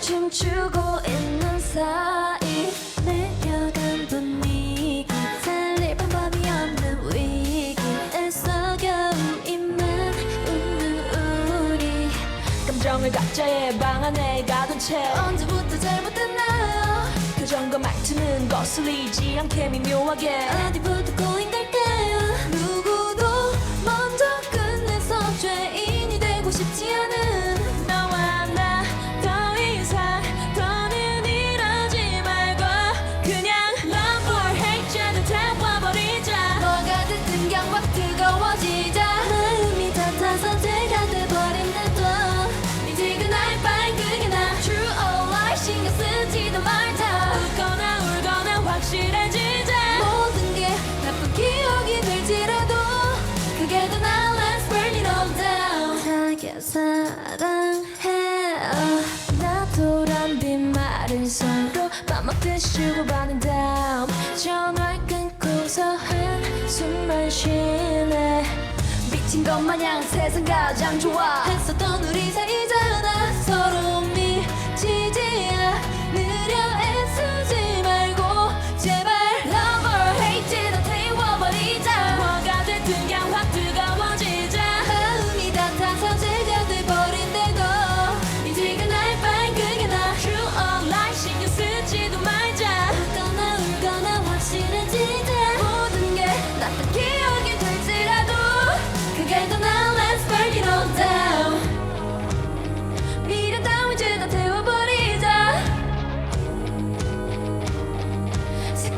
춤추고 있는 사이 내려간 분위기 살릴 방법이 없는 위기 애써 겨우 입만 웃는 우리 감정을 각자의 방 안에 가둔 채 언제부터 잘못됐나요? 그 표정과 말투는 거슬리지 않게 미묘하게. 어디부터 꼬인가? 사랑해요. 나도란 빈말을 서로 맘먹듯이 주고받은 다음 전화 끊고서 한숨만 쉬네. 미친 것 마냥 세상 가장 좋아. 했었던 우리 사이잖아.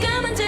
i'm in diamonds.